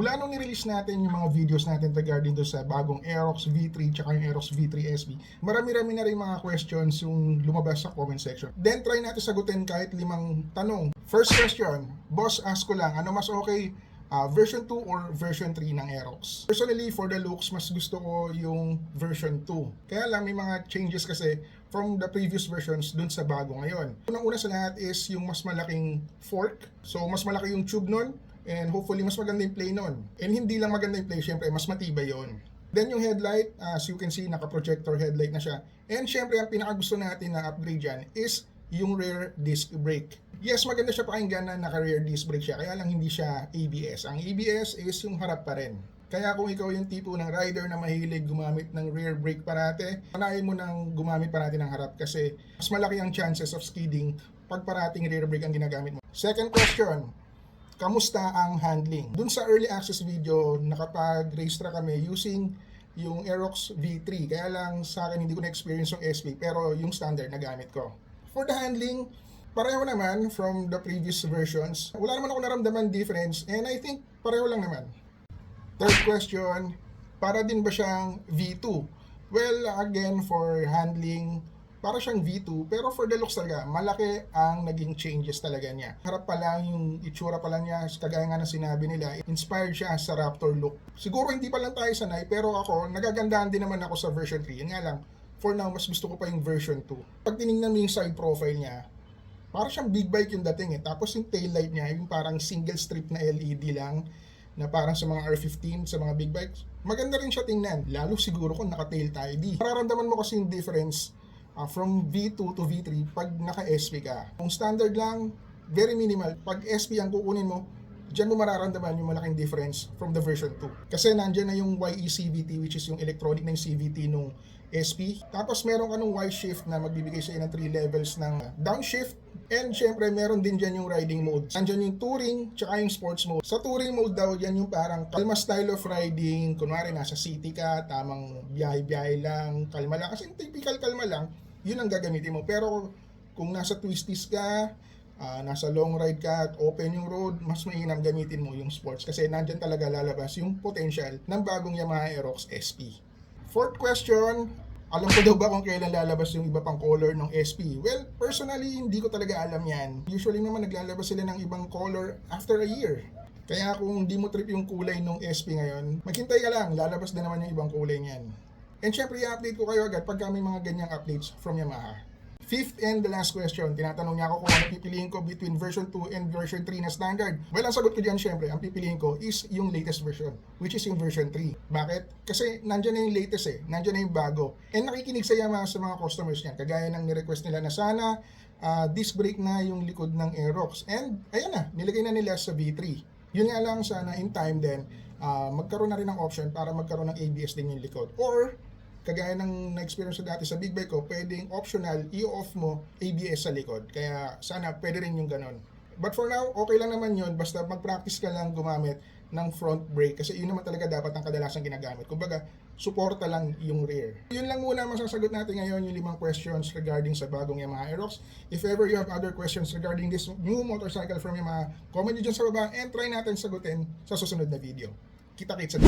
Mula nung nirelease natin yung mga videos natin regarding do sa bagong Aerox V3 tsaka yung Aerox V3 SB, marami-rami na rin mga questions yung lumabas sa comment section. Then try natin sagutin kahit limang tanong. First question, boss ask ko lang, ano mas okay ah, version 2 or version 3 ng Aerox? Personally, for the looks, mas gusto ko yung version 2. Kaya lang may mga changes kasi from the previous versions dun sa bago ngayon. Unang-una sa lahat is yung mas malaking fork. So, mas malaki yung tube nun and hopefully mas maganda yung play nun. And hindi lang maganda yung play, syempre mas matibay yon. Then yung headlight, as you can see, naka-projector headlight na siya. And syempre, ang pinakagusto natin na upgrade dyan is yung rear disc brake. Yes, maganda siya pakinggan na naka-rear disc brake siya, kaya lang hindi siya ABS. Ang ABS is yung harap pa rin. Kaya kung ikaw yung tipo ng rider na mahilig gumamit ng rear brake parate, panayin mo nang gumamit parate ng harap kasi mas malaki ang chances of skidding pag parating rear brake ang ginagamit mo. Second question, kamusta ang handling? Dun sa early access video, nakapag-race track kami using yung Aerox V3. Kaya lang sa akin hindi ko na-experience yung SP pero yung standard na gamit ko. For the handling, pareho naman from the previous versions. Wala naman ako naramdaman difference and I think pareho lang naman. Third question, para din ba siyang V2? Well, again, for handling, para siyang V2, pero for the looks talaga, malaki ang naging changes talaga niya. Harap pa lang yung itsura pa lang niya, kagaya nga ng sinabi nila, inspired siya sa Raptor look. Siguro hindi pa lang tayo sanay, pero ako, nagagandahan din naman ako sa version 3. Yun nga lang, for now, mas gusto ko pa yung version 2. Pag tinignan mo yung side profile niya, para siyang big bike yung dating eh. Tapos yung taillight niya, yung parang single strip na LED lang, na parang sa mga R15, sa mga big bikes. Maganda rin siya tingnan, lalo siguro kung naka-tail tail di. Mararamdaman mo kasi yung difference uh, from V2 to V3 pag naka-SP ka. Kung standard lang, very minimal. Pag SP ang kukunin mo, Diyan mo mararamdaman yung malaking difference from the version 2. Kasi nandyan na yung YE CVT which is yung electronic na yung CVT nung SP. Tapos meron ka nung Y shift na magbibigay sa ng 3 levels ng downshift. And syempre meron din dyan yung riding mode. Nandyan yung touring tsaka yung sports mode. Sa touring mode daw, yan yung parang kalma style of riding. Kunwari nasa city ka, tamang biyahe-biyahe lang, kalma lang. Kasi typical kalma lang, yun ang gagamitin mo. Pero kung nasa twisties ka, ah, nasa long ride ka at open yung road, mas mainam gamitin mo yung sports kasi nandyan talaga lalabas yung potential ng bagong Yamaha Aerox SP. Fourth question, alam ko daw ba kung kailan lalabas yung iba pang color ng SP? Well, personally, hindi ko talaga alam yan. Usually naman naglalabas sila ng ibang color after a year. Kaya kung di mo trip yung kulay ng SP ngayon, maghintay ka lang, lalabas din naman yung ibang kulay niyan. And syempre, i-update ko kayo agad pagka may mga ganyang updates from Yamaha. Fifth and the last question, tinatanong niya ako kung ano pipiliin ko between version 2 and version 3 na standard. Well, ang sagot ko dyan syempre, ang pipiliin ko is yung latest version, which is yung version 3. Bakit? Kasi nandyan na yung latest eh, nandyan na yung bago. And nakikinig sa Yamaha sa mga customers niyan, kagaya ng ni-request nila na sana ah, disc brake na yung likod ng Aerox. And ayan na, nilagay na nila sa V3. Yun nga lang sana in time din, ah, magkaroon na rin ng option para magkaroon ng ABS din yung likod. Or kagaya ng na-experience dati sa big bike ko, pwedeng optional, i-off mo ABS sa likod. Kaya sana pwede rin yung ganon. But for now, okay lang naman yun. Basta mag-practice ka lang gumamit ng front brake kasi yun naman talaga dapat ang kadalasan ginagamit. Kumbaga, suporta lang yung rear. Yun lang muna masasagot natin ngayon yung limang questions regarding sa bagong Yamaha Aerox. If ever you have other questions regarding this new motorcycle from Yamaha, comment nyo dyan sa baba and try natin sagutin sa susunod na video. Kita-kits sa